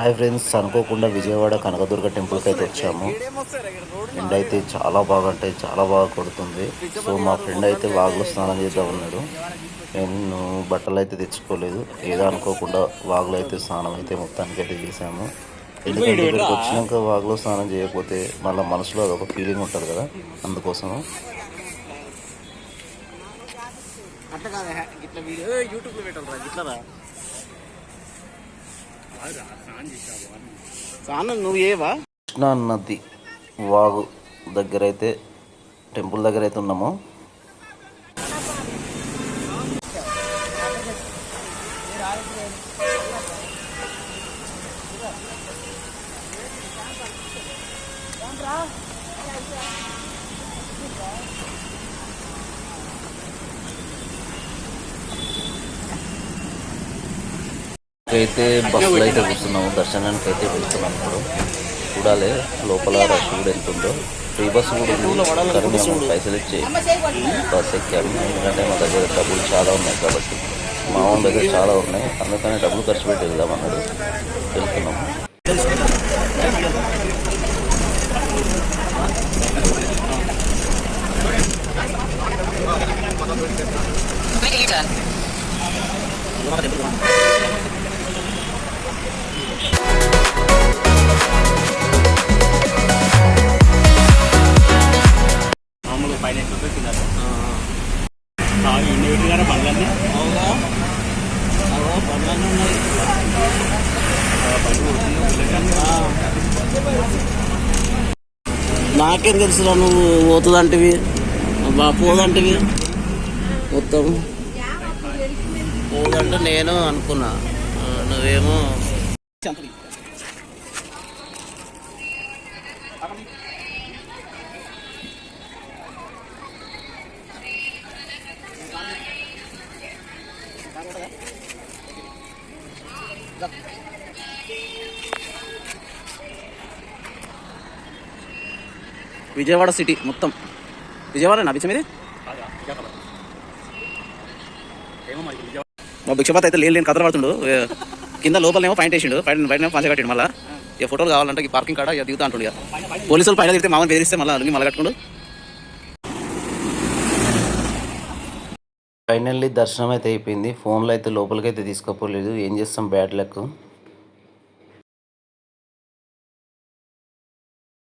Hi friends అనుకోకుండా విజయవాడ కనకదుర్గ టెంపుల్కి అయితే వచ్చాము. ఎండ అయితే చాలా బాగా అంటే చాలా బాగా కొడుతుంది. సో మా ఫ్రెండ్ అయితే వాగులో స్నానం చేద్దాం ఉన్నాడు నేను బట్టలు అయితే తెచ్చుకోలేదు. ఏదో అనుకోకుండా వాగులో అయితే స్నానం అయితే మొత్తానికి అయితే చేసాము ఎందుకంటే ఇక్కడికి వచ్చినాక వాగులో స్నానం చేయకపోతే మళ్ళీ మనసులో అదొక ఫీలింగ్ ఉంటుంది కదా. అందుకోసము. అట్లా కాదు ఇట్లా వీడియో యూట్యూబ్లో పెట్టాలరా ఇట్లా రా స్నానం నువ్వు ఏవా? కృష్ణా నది వాగు దగ్గర అయితే టెంపుల్ దగ్గర అయితే ఉన్నాము. అయితే బస్సులో అయితే కూర్చున్నాము దర్శనానికి అయితే వెళ్తున్నాం ఇప్పుడు. చూడాలి లోపల రష్ కూడా ఎంత ఉందో. ఫ్రీ బస్సు కూడా ఉంది. కానీ మేము పైసలు ఇచ్చి బస్సు ఎక్కాము. ఎందుకంటే మా దగ్గర డబ్బులు చాలా ఉన్నాయి కాబట్టి. మా వాళ్ళ దగ్గర చాలా ఉన్నాయి. అందుకని డబ్బులు ఖర్చు పెట్టి వెళ్దాం అన్నాడు. వెళ్తున్నాము మామూలు పైన ఎట్లా పెట్టినారు ఇన్ని పెట్టినారా బండ్లన్నీ. అవునా? అవో బండ్లన్నీ ఉన్నాయి. నాకేం తెలుసురా నువ్వు పోతుందంటివి? బా పోదంటివి. మొత్తం. పోదంటే నేను అనుకున్నా. ఆ, విజయవాడ సిటీ మొత్తం. విజయవాడ నా బిచ్చం ఇది మా భిక్షపాత అయితే లేని లేని కథలు పడుతుండు కింద లోపలనేమో పాయింట్ వేసిండు. పైన బయట పంచ కట్టిండు మళ్ళీ. ఇక ఫోటోలు కావాలంటే ఈ పార్కింగ్ కాడ ఇక దిగుతా అంటుండు ఇక. పోలీసులు పైన తిరిగితే మామూలు బెదిరిస్తే మళ్ళీ అడిగి మళ్ళీ కట్టుకుండు. ఫైనల్లీ దర్శనం అయితే అయిపోయింది ఫోన్లో అయితే లోపలికి అయితే తీసుకోపోలేదు. ఏం చేస్తాం? Bad luck